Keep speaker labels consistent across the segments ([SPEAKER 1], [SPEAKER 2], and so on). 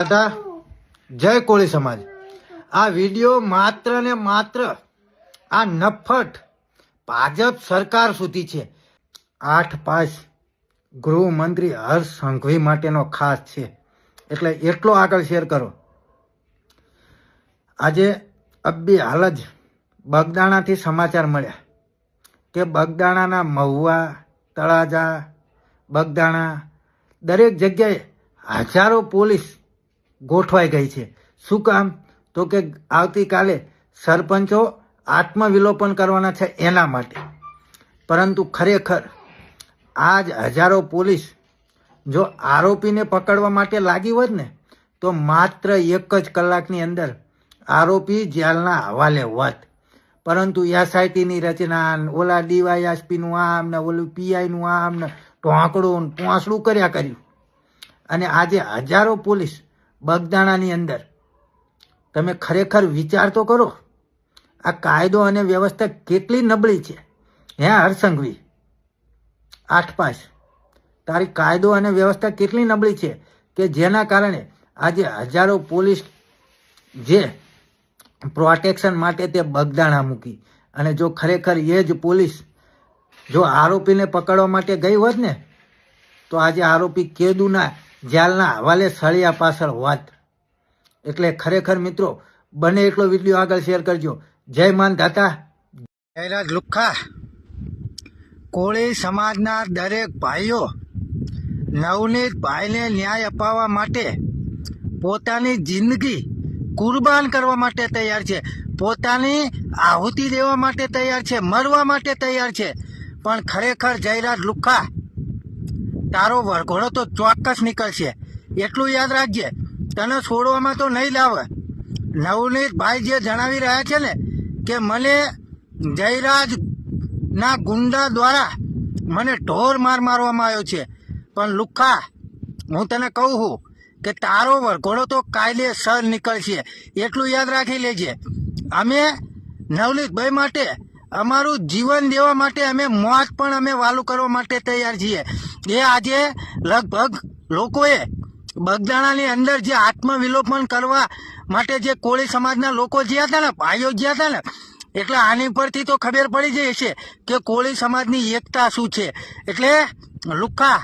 [SPEAKER 1] તથા જય કોળી સમાજ. આ વીડિયો માત્ર ને માત્ર આ નફટ ભાજપ સરકાર સુધી છે. આઠ પાંચ ગૃહમંત્રી હર્ષ સંઘવી માટેનો ખાસ છે. એટલે એટલો આગળ શેર કરો. આજે અબ્બી હાલ જ બગદાણાથી સમાચાર મળ્યા કે બગદાણાના મહુવા, તળાજા, બગદાણા દરેક જગ્યાએ હજારો પોલીસ ગોઠવાઈ ગઈ છે. શું કામ? તો કે આવતીકાલે સરપંચો આત્મવિલોપન કરવાના છે એના માટે. પરંતુ ખરેખર આજ હજારો પોલીસ જો આરોપીને પકડવા માટે લાગી હોત ને, તો માત્ર એક જ કલાકની અંદર આરોપી જેલના હવાલે હોત. પરંતુ એસઆઈટીની રચના, ઓલા ડીવાયએસપીનું આમ ને ઓલું પીઆઈનું આમ ને ઢોંકડું ને પોંસડું કર્યા કર્યું. અને આજે હજારો પોલીસ બગદાણાની અંદર. તમે ખરેખર વિચાર તો કરો, આ કાયદો અને વ્યવસ્થા કેટલી નબળી છે? હે હરસંઘવી, આઠ પાંચ. તારી કાયદો અને વ્યવસ્થા કેટલી નબળી છે કે જેના કારણે આજે હજારો પોલીસ જે પ્રોટેક્શન માટે તે બગદાણા મૂકી? અને જો ખરેખર એ જ પોલીસ જો આરોપીને પકડવા માટે ગઈ હોત ને, તો આજે આરોપી કેદુના જેલના હવાલે સળિયા પાછળ હોત. એટલે ખરેખર મિત્રો, બને એટલો વીડિયો આગળ શેર કરજો. જય માન દાતા. જયરાજ લુખ્ખા કોળી સમાજના દરેક ભાઈઓ નવનીત ભાઈને ન્યાય અપાવવા માટે પોતાની જિંદગી કુરબાન કરવા માટે તૈયાર છે. પોતાની આહુતિ દેવા માટે તૈયાર છે, મરવા માટે તૈયાર છે. પણ ખરેખર જયરાજ લુખ્ખા તારો વરઘોડો તો ચોક્કસ નીકળશે. એટલું યાદ રાખજે, તને છોડવામાં તો નહીં લાવે નવનીત ભાઈ જે જણાવી રહ્યા છે ને, કે મને જયરાજ ના ગુંડા દ્વારા મને ઢોર માર મારવામાં આવ્યો છે. પણ લુખ્ખા હું તને કહું છું કે તારો વરઘોડો તો કાયદેસર નીકળશે. એટલું યાદ રાખી લેજે. અમે નવનીતભાઈ માટે અમારું જીવન દેવા માટે અમે મોત પણ અમે વાલું કરવા માટે તૈયાર છીએ. એ આજે લગભગ લોકોએ બગદાણાની અંદર જે આત્મવિલોપન કરવા માટે જે કોળી સમાજના લોકો જ્યાં હતા ને, ભાઈઓ જ્યાં હતા ને, એટલે આની પરથી તો ખબર પડી જાય છે કે કોળી સમાજની એકતા શું છે. એટલે લુખા,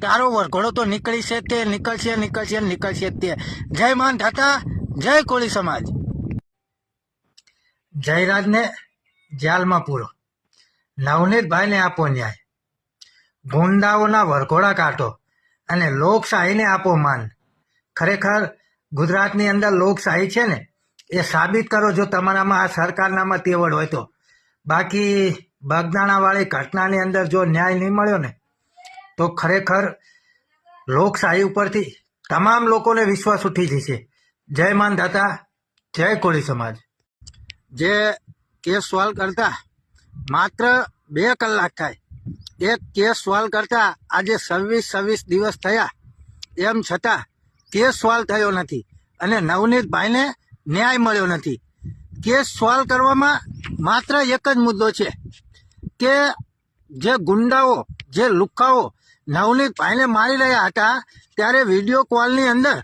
[SPEAKER 1] તારો વરઘોડો તો નીકળી છે તે, નીકળશે નીકળશે નીકળશે તે. જય માન ધાતા જય કોળી સમાજ. જયરાજને જેલમાં પૂરો. નવનીતભાઈને આપો ન્યાય. ગુંડાઓના વરઘોડા કાઢો અને લોકશાહીને આપો માન. ખરેખર ગુજરાતની અંદર લોકશાહી છે ને, એ સાબિત કરો જો તમારામાં આ સરકારનામાં તેવડ હોય તો. બાકી બગદાણાવાળી ઘટનાની અંદર જો ન્યાય નહીં મળ્યો ને, તો ખરેખર લોકશાહી ઉપરથી તમામ લોકોને વિશ્વાસ ઉઠી જશે. જય માન દાતા જય કોળી સમાજ. જે કેસ સોલ્વ કરતા માત્ર બે કલાક થાય. એક કેસ સોલ્વ કરતા આજે છવ્વીસ છવ્વીસ દિવસ થયા. એમ છતાં કેસ સોલ્વ થયો નથી અને નવનીતભાઈને ન્યાય મળ્યો નથી. કેસ સોલ્વ કરવામાં માત્ર એક જ મુદ્દો છે કે જે ગુંડાઓ, જે લુખ્ખાઓ નવનીતભાઈને મારી રહ્યા હતા, ત્યારે વીડિયો કોલની અંદર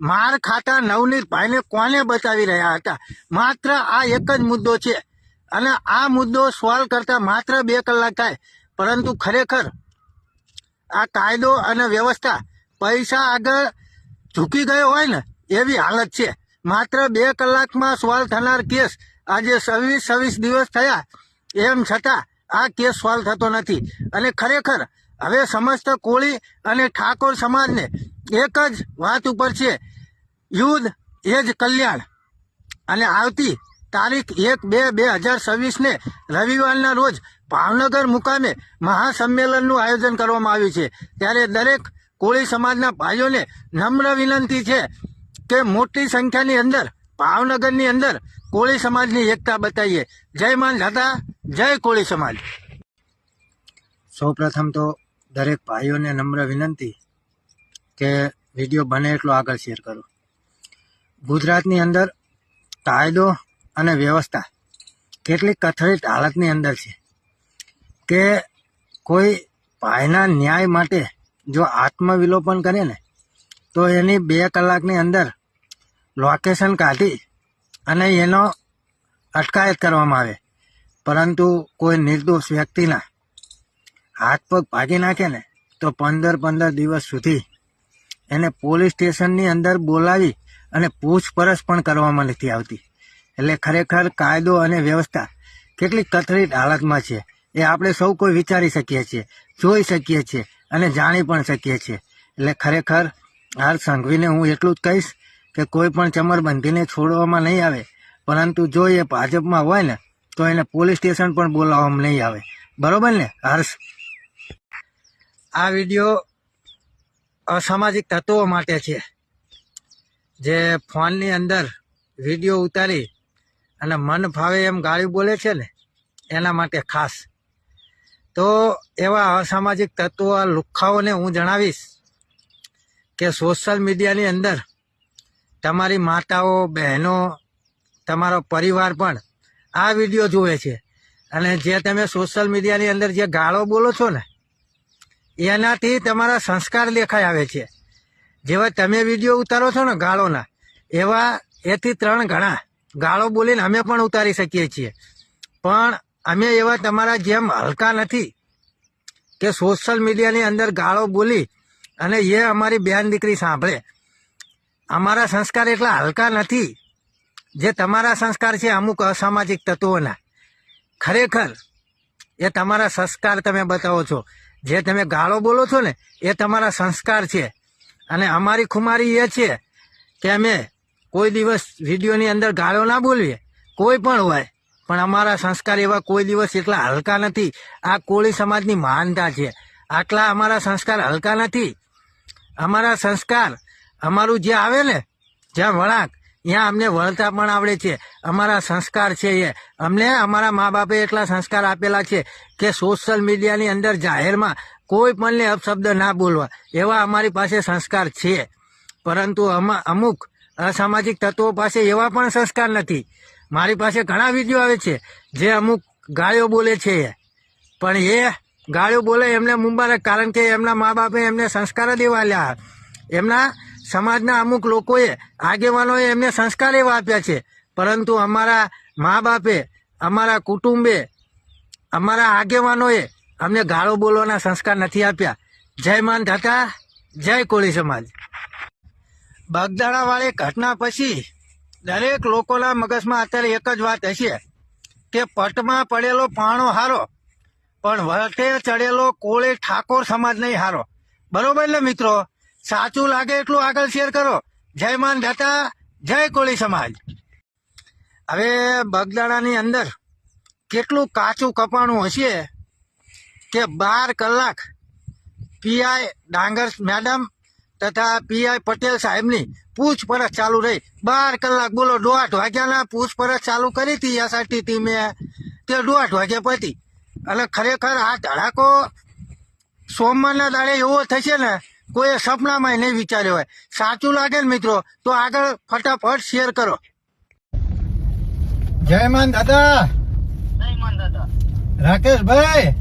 [SPEAKER 1] માર ખાતા નવનીતભાઈને કોને બતાવી રહ્યા હતા? માત્ર આ એક જ મુદ્દો છે. અને આ મુદ્દો સોલ્વ કરતા માત્ર બે કલાક થાય. પરંતુ ખરેખર આ કાયદો અને વ્યવસ્થા પૈસા આગળ ઝૂકી ગયો હોય ને, એવી હાલત છે. માત્ર બે કલાકમાં સોલ્વ થનાર કેસ આજે છવ્વીસ છવ્વીસ દિવસ થયા. એમ છતાં આ કેસ સોલ્વ થતો નથી. અને ખરેખર હવે સમસ્ત કોળી અને ઠાકોર સમાજને એક જ વાત ઉપર છે. યુદ્ધ એ જ કલ્યાણ. અને આવતી તારીખ એક બે બે હજાર છવ્વીસને રવિવારના રોજ ભાવનગર મુકામે મહાસંમેલનનું આયોજન કરવામાં આવ્યું છે. ત્યારે દરેક કોળી સમાજના ભાઈઓને નમ્ર વિનંતી છે કે મોટી સંખ્યાની અંદર, ભાવનગરની અંદર કોળી સમાજની એકતા બતાવીએ. જય માન દાદા, જય કોળી સમાજ. સૌ પ્રથમ તો દરેક ભાઈઓને નમ્ર વિનંતી કે વીડિયો બને એટલો આગળ શેર કરો. ગુજરાતની અંદર કાયદો અને વ્યવસ્થા કેટલી કથળિત હાલતની અંદર છે કે કોઈ ભાઈના ન્યાય માટે જો આત્મવિલોપન કરે ને, તો એની બે કલાકની અંદર લોકેશન કાઢી અને એનો અટકાયત કરવામાં આવે. પરંતુ કોઈ નિર્દોષ વ્યક્તિના હાથ પગ ભાગી નાખે ને, તો પંદર પંદર દિવસ સુધી એને પોલીસ સ્ટેશનની અંદર બોલાવી અને પૂછપરછ પણ કરવામાં નથી આવતી. એટલે ખરેખર કાયદો અને વ્યવસ્થા કેટલી કથળી હાલતમાં છે. એ આપણે સૌ કોઈ વિચારી શકીએ છીએ, જોઈ શકીએ છીએ અને જાણી પણ શકીએ છીએ. એટલે ખરેખર હાલ સંઘવીને હું એટલું જ કહીશ કે કોઈ પણ ચમરબંધીને છોડવામાં નહીં આવે. પરંતુ જો એ ભાજપમાં હોય ને, તો એને પોલીસ સ્ટેશન પણ બોલાવવામાં નહીં આવે. બરોબર ને, હર્ષ? આ વીડિયો અસામાજિક તત્વો માટે છે. જે ફોનની અંદર વીડિયો ઉતારી અને મન ફાવે એમ ગાળી બોલે છે ને, એના માટે ખાસ. તો એવા અસામાજિક તત્વો આ લુખ્ખાઓને હું જણાવીશ કે સોશિયલ મીડિયાની અંદર તમારી માતાઓ, બહેનો, તમારો પરિવાર પણ આ વીડિયો જુએ છે. અને જે તમે સોશિયલ મીડિયાની અંદર જે ગાળો બોલો છો ને એનાથી તમારા સંસ્કાર દેખાઈ આવે છે. જેવા તમે વીડિયો ઉતારો છો ને ગાળોના, એવા એથી ત્રણ ગણા ગાળો બોલીને અમે પણ ઉતારી શકીએ છીએ. પણ અમે એવા તમારા જેમ હલકા નથી કે સોશિયલ મીડિયાની અંદર ગાળો બોલી અને એ અમારી બેન દીકરી સાંભળે. અમારા સંસ્કાર એટલા હલકા નથી જે તમારા સંસ્કાર છે અમુક અસામાજિક તત્વોના. ખરેખર એ તમારા સંસ્કાર તમે બતાવો છો. જે તમે ગાળો બોલો છો ને, એ તમારા સંસ્કાર છે. અને અમારી ખુમારી એ છે કે અમે કોઈ દિવસ વિડીયોની અંદર ગાળો ના બોલીએ, કોઈ પણ હોય, પણ અમારા સંસ્કાર એવા કોઈ દિવસ એટલા હલકા નથી. આ કોળી સમાજની મહાનતા છે. આટલા અમારા સંસ્કાર હલકા નથી. અમારા સંસ્કાર અમારું જે આવે ને, જ્યાં વળાંક ત્યાં અમને વળતા પણ આવડે છે. અમારા સંસ્કાર છે એ. અમને અમારા મા બાપે એટલા સંસ્કાર આપેલા છે કે સોશિયલ મીડિયાની અંદર જાહેરમાં કોઈ પણને અપશબ્દ ના બોલવા. એવા અમારી પાસે સંસ્કાર છે. પરંતુ અમા, અમુક અસામાજિક તત્વો પાસે એવા પણ સંસ્કાર નથી. મારી પાસે ઘણા વીડિયો આવે છે જે અમુક ગાળીઓ બોલે છે એ. પણ એ ગાળીઓ બોલે એમને મુબારક કારણ કે એમના મા બાપે એમને સંસ્કાર જ આલ્યા. એમના સમાજના અમુક લોકોએ આગેવાનોએ એમને સંસ્કાર એવા આપ્યા છે. પરંતુ અમારા મા બાપે અમારા કુટુંબે, અમારા આગેવાનોએ અમને ગાળો બોલવાના સંસ્કાર નથી આપ્યા. જય માન દાતા, જય કોળી સમાજ. બગદાણાવાળી ઘટના પછી દરેક લોકોના મગજમાં અત્યારે એક જ વાત હશે કે પટમાં પડેલો પાણો હારો, પણ વળતે ચડેલો કોળી ઠાકોર સમાજ નહીં હારો. બરોબર ને મિત્રો? સાચું લાગે એટલું આગળ શેર કરો. જય માન દાતા, જય કોળી સમાજ. હવે બગદાણાની અંદર કેટલું કાચું કપાણું હશે કે બાર કલાક પીઆઈ ડાંગર મેડમ તથા પીઆઈ પટેલ સાહેબની પૂછપરછ ચાલુ રહી. બાર કલાક બોલો, દોઢ વાગ્યાના પૂછપરછ ચાલુ કરી હતી એસઆરટી ટીમે. તે દોઢ વાગ્યા પતી અને ખરેખર આ ધડાકો સોમવારના દાડે એવો થશે ને કોઈ સપનામાં નહીં વિચાર્યો હોય. સાચું લાગે ને મિત્રો તો આગળ ફટાફટ શેર કરો. જય માન દાદા. રાકેશભાઈ.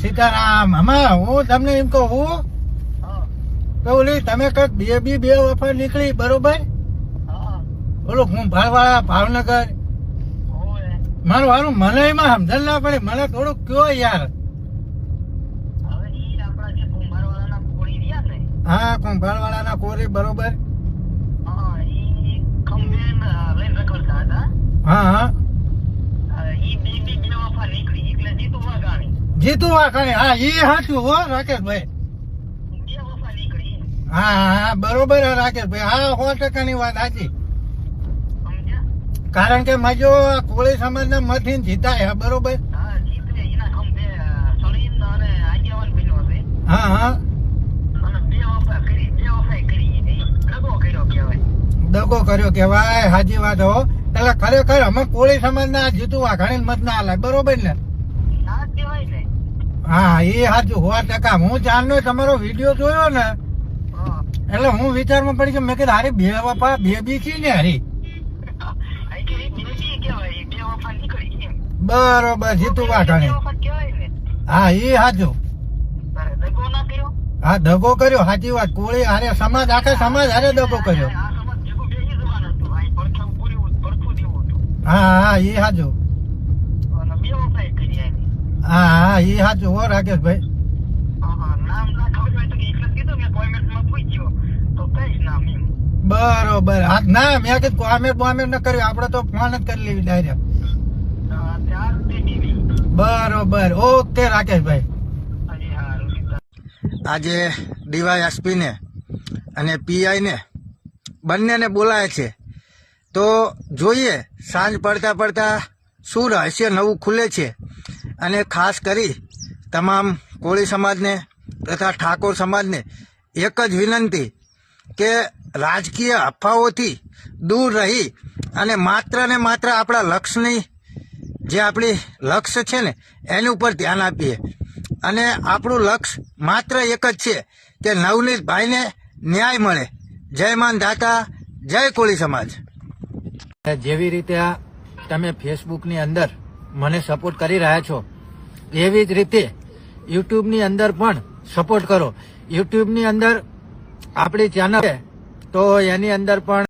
[SPEAKER 1] સીતારામ હમા હું તમને એમ કહું હું. કે ઓલી તમે કંઈક બે બી બે વફર નીકળી બરોબર? ઓલું હું ભાળવાળા ભાવનગર. મારું હારું મને એમાં સમજણ ના પડે મને થોડુંક કયો યાર. હા કુંભારવાળાના કોરી બરોબર. હા હા જીતુ વાખાણી હા એ સાચું હો રાકેશભાઈ. હા હા બરોબર હે રાકેશભાઈ. હા સો ટકાની વાત સાચી. કારણ કે મજો કોળી સમાજના મથી જીતાય બરોબર. હા હા. દગો કર્યો કેવાય હાજી વાત હો. એટલે ખરેખર અમે કોળી સમાજ ના જીતું વાઘાણી મત ના હાલે. બરોબર ને? હા, એ સાચું હોવા ટકા. હું જાણનો તમારો વીડિયો જોયો ને? એટલે હું વિચારમાં પડી કે મેં કીધું, હારી, બે વફા બે બી છે ને હારી. બરોબર, જીતું વાઘાણી હા, એ સાચું હા, દગો કર્યો. સાચી વાત. કોળી હારે સમાજ, આખા સમાજ હારે દગો કર્યો
[SPEAKER 2] આ સમાજ ભેગું બેસી જવાનું હતું અહીં પડખે પૂરી પડખું દેવું હતું
[SPEAKER 1] હા હા એ
[SPEAKER 2] હાજો
[SPEAKER 1] હા હા એ હાજો હો રાકેશભાઈ. બરોબર. હા ના મેં કીધું કોમેન્ટ બોમેન્ટ ન કર્યું. આપણે તો ફોન જ કરી લેવી ડાયરેક્ટ બરોબર. ઓકે રાકેશભાઈ. આજે ડીવાયએસપીને અને પીઆઈને બંનેને બોલાય છે. તો જોઈએ, સાંજ પડતા પડતા શું રહસ્ય નવું ખુલે છે? અને ખાસ કરી તમામ કોળી સમાજને તથા ઠાકોર સમાજને એક જ વિનંતી કે રાજકીય અફવાઓથી દૂર રહી અને માત્ર ને માત્ર આપણા લક્ષ્યની જે આપણી લક્ષ્ય છે ને, એની ઉપર ધ્યાન આપીએ. અને આપણું લક્ષ્ય માત્ર એક જ છે કે નવનીતભાઈને ન્યાય મળે. જય માન દાતા જય કોળી સમાજ. જેવી રીતે તમે ફેસબુકની અંદર મને સપોર્ટ કરી રહ્યા છો, એવી જ રીતે યુટ્યુબની અંદર પણ સપોર્ટ કરો. યુટ્યુબની અંદર આપણી ચેનલ તો એની અંદર પણ